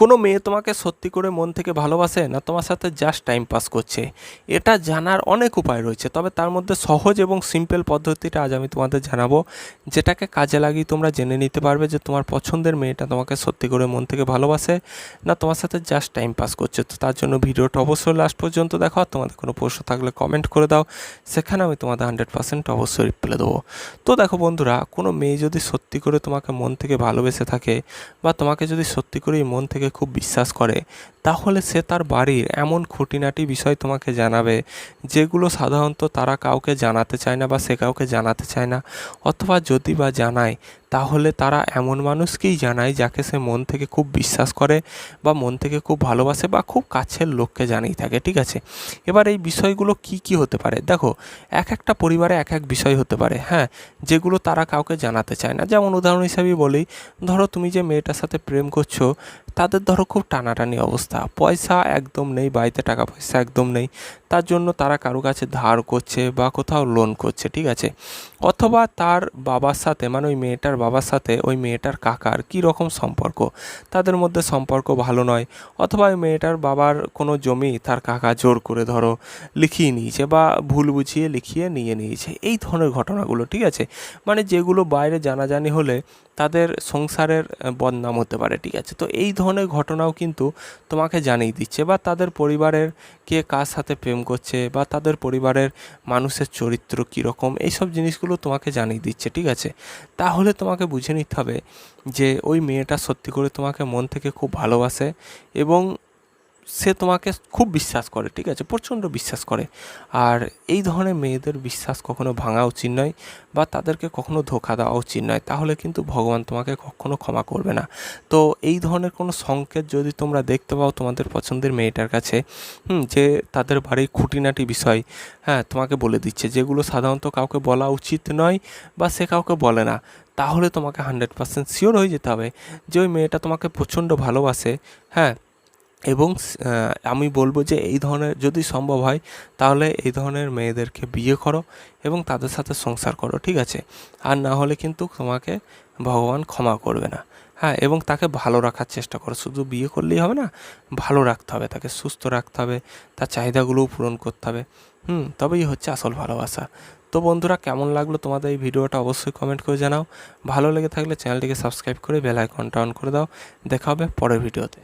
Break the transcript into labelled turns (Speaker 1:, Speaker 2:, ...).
Speaker 1: কোনো মেয়ে তোমাকে সত্যি করে মন থেকে ভালোবাসে না তোমার সাথে জাস্ট টাইম পাস করছে? এটা জানার অনেক উপায় রয়েছে, তবে তার মধ্যে সহজ এবং সিম্পল পদ্ধতিটা আজ আমি তোমাদের জানাব, যেটাকে কাজে লাগিয়ে তোমরা জেনে নিতে পারবে যে তোমার পছন্দের মেয়েটা তোমাকে সত্যি করে মন থেকে ভালোবাসে না তোমার সাথে জাস্ট টাইম পাস করছে। তো তার জন্য ভিডিওটা অবশ্যই লাস্ট পর্যন্ত দেখো, আর তোমাদের কোনো প্রশ্ন থাকলে কমেন্ট করে দাও, সেখানে আমি তোমাদের হান্ড্রেড পার্সেন্ট অবশ্যই রিপ্লাই দেবো। তো দেখো বন্ধুরা, কোনো মেয়ে যদি সত্যি করে তোমাকে মন থেকে ভালোবেসে থাকে বা তোমাকে যদি সত্যি করেই মন থেকে খুব বিশ্বাস করে তাহলে সে তার বাড়ির এমন খুঁটিনাটি বিষয় তোমাকে জানাবে, যেগুলো সাধারণত তারা কাউকে জানাতে চায় না বা সে কাউকে জানাতে চায় না। অথবা যদি বা জানায়, তাহলে তারা এমন মানুষকেই জানায় যাকে সে মন থেকে খুব বিশ্বাস করে বা মন থেকে খুব ভালোবাসে বা খুব কাছের লোককে জানিয়ে থাকে, ঠিক আছে? এবার এই বিষয়গুলো কি কি হতে পারে? দেখো, এক একটা পরিবারে এক এক বিষয় হতে পারে হ্যাঁ যেগুলো তারা কাউকে জানাতে চায় না। যেমন উদাহরণ হিসাবে বলি, ধরো তুমি যে মেয়েটার সাথে প্রেম করছ, তাদের ধরো খুব টানাটানি অবস্থা। পয়সা পয়সা একদম নেই, বাড়িতে টাকা পয়সা একদম নেই। তার জন্য তারা কারও কাছে ধার করছে বা কোথাও লোন করছে, ঠিক আছে? অথবা তার বাবার সাথে মানে ওই মেয়েটার বাবার সাথে ওই মেয়েটার কাকার কী রকম সম্পর্ক? তাদের মধ্যে সম্পর্ক ভালো নয়। অথবা ওই মেয়েটার বাবার কোনো জমি তার কাকা জোর করে ধরো লিখিয়ে নিয়েছে বা ভুল বুঝিয়ে লিখিয়ে নিয়ে নিয়েছে। এই ধরনের ঘটনাগুলো, ঠিক আছে? মানে যেগুলো বাইরে জানাজানি হলে তাদের সংসারের বদনাম হতে পারে, ঠিক আছে? তো এই ধরনের ঘটনাও কিন্তু তোমাকে জানিয়ে দিচ্ছে বা তাদের পরিবারের কে কার সাথে প্রেম করছে বা তাদের পরিবারের মানুষের চরিত্র কীরকম, এইসব জিনিসগুলো তোমাকে জানিয়ে দিচ্ছে, ঠিক আছে? তাহলে তোমাকে বুঝে নিতে হবে যে ওই মেয়েটা সত্যি করে তোমাকে মন থেকে খুব ভালোবাসে এবং সে তোমাকে খুব বিশ্বাস করে ঠিক আছে? প্রচণ্ড বিশ্বাস করে। আর এই ধরনের মেয়েদের বিশ্বাস কখনো ভাঙা উচিত নয় বা তাদেরকে কখনো ধোকা দেওয়া উচিত নয়। তাহলে কিন্তু ভগবান তোমাকে কখনো ক্ষমা করবে না। তো এই ধরনের কোনো সংকেত যদি তোমরা দেখতে পাও তোমাদের পছন্দের মেয়েটার কাছে হুম, যে তাদের বাড়ির খুঁটিনাটি বিষয় হ্যাঁ তোমাকে বলে দিচ্ছে যেগুলো সাধারণত কাউকে বলা উচিত নয় বা সে কাউকে বলে না তাহলে তোমাকে হান্ড্রেড পার্সেন্ট শিওর হয়ে যেতে হবে যে ওই মেয়েটা তোমাকে প্রচণ্ড ভালোবাসে হ্যাঁ? এবং আমি বলব যে এই ধরনের যদি সম্ভব হয়, তাহলে এই ধরনের মেয়েদেরকে বিয়ে করো এবং তাদের সাথে সংসার করো, ঠিক আছে? আর না হলে কিন্তু তোমাকে ভগবান ক্ষমা করবে না। হ্যাঁ এবং তাকে ভালো রাখার চেষ্টা করো। শুধু বিয়ে করলেই হবে না, ভালো রাখতে হবে, তাকে সুস্থ রাখতে হবে, তার চাহিদাগুলোও পূরণ করতে হবে। হুম, তবেই হচ্ছে আসল ভালোবাসা। তো বন্ধুরা, কেমন লাগল তোমাদের এই ভিডিওটা অবশ্যই কমেন্ট করে জানাও। ভালো লেগে থাকলে চ্যানেলটিকে সাবস্ক্রাইব করে বেল আইকনটা অন করে দাও। দেখা হবে পরের ভিডিওতে।